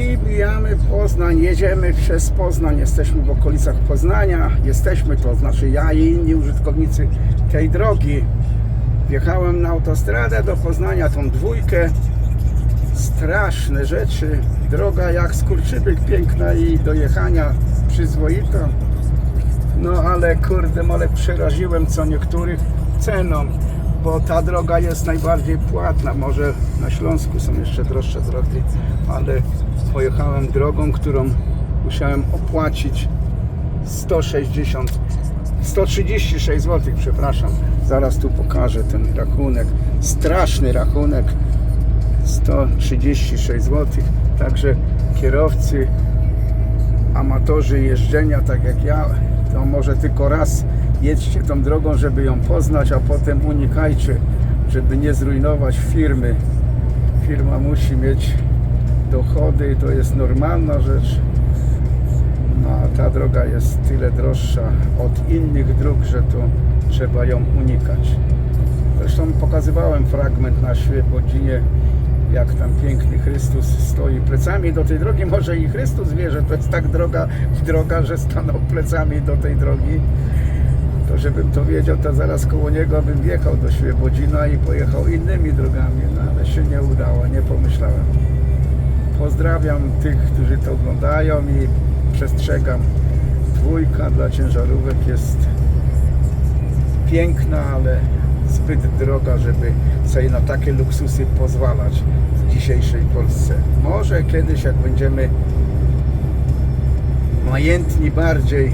I Poznań, jedziemy przez Poznań, jesteśmy w okolicach Poznania, jesteśmy, to znaczy ja i inni użytkownicy tej drogi. Wjechałem na autostradę do Poznania, tą dwójkę, straszne rzeczy, droga jak skurczybyk, piękna i do jechania przyzwoita. No ale kurde, mole przeraziłem co niektórych ceną, bo ta droga jest najbardziej płatna. Może na Śląsku są jeszcze droższe drogi, ale pojechałem drogą, którą musiałem opłacić 160, 136 zł, przepraszam. Zaraz tu pokażę ten rachunek. Straszny rachunek. 136 zł. Także kierowcy amatorzy jeżdżenia, tak jak ja, to może tylko raz jedźcie tą drogą, żeby ją poznać, a potem unikajcie, żeby nie zrujnować firmy. Firma musi mieć dochody, to jest normalna rzecz. No, a ta droga jest tyle droższa od innych dróg, że to trzeba ją unikać. Zresztą pokazywałem fragment na Świebodzinie, jak tam piękny Chrystus stoi plecami do tej drogi. Może i Chrystus wie, że to jest tak droga, droga, że stanął plecami do tej drogi. To żebym to wiedział, to zaraz koło niego bym wjechał do Świebodzina i pojechał innymi drogami, no ale się nie udało, nie pomyślałem. Pozdrawiam tych, którzy to oglądają i przestrzegam. Dwójka dla ciężarówek jest piękna, ale zbyt droga, żeby sobie na takie luksusy pozwalać w dzisiejszej Polsce. Może kiedyś, jak będziemy majętni bardziej,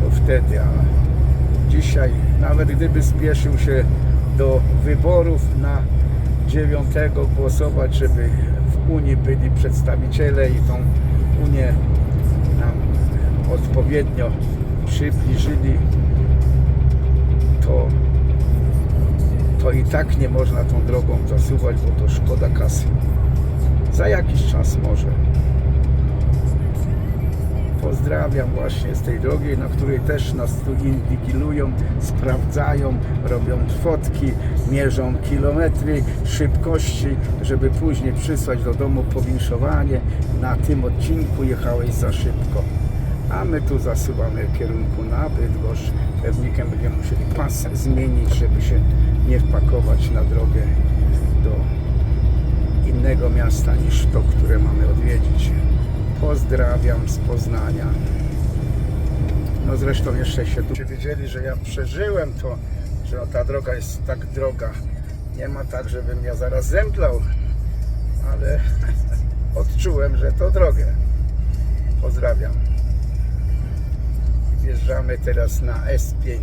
to wtedy, a dzisiaj, nawet gdyby spieszył się do wyborów na dziewiątego głosować, żeby w Unii byli przedstawiciele i tą Unię nam odpowiednio przybliżyli, to, to i tak nie można tą drogą zasuwać, bo to szkoda kasy. Za jakiś czas może. Pozdrawiam właśnie z tej drogi, na której też nas tu inwigilują, sprawdzają, robią fotki, mierzą kilometry szybkości, żeby później przysłać do domu powinszowanie. Na tym odcinku jechałeś za szybko. A my tu zasuwamy w kierunku na Bydgoszcz. Pewnikiem będziemy musieli pas zmienić, żeby się nie wpakować na drogę Pozdrawiam z Poznania. No zresztą jeszcze się tu wiedzieli, że ja przeżyłem to, że ta droga jest tak droga. Nie ma tak, żebym ja zaraz zemdlał, ale odczułem, że to drogę. Pozdrawiam. Wjeżdżamy teraz na S5.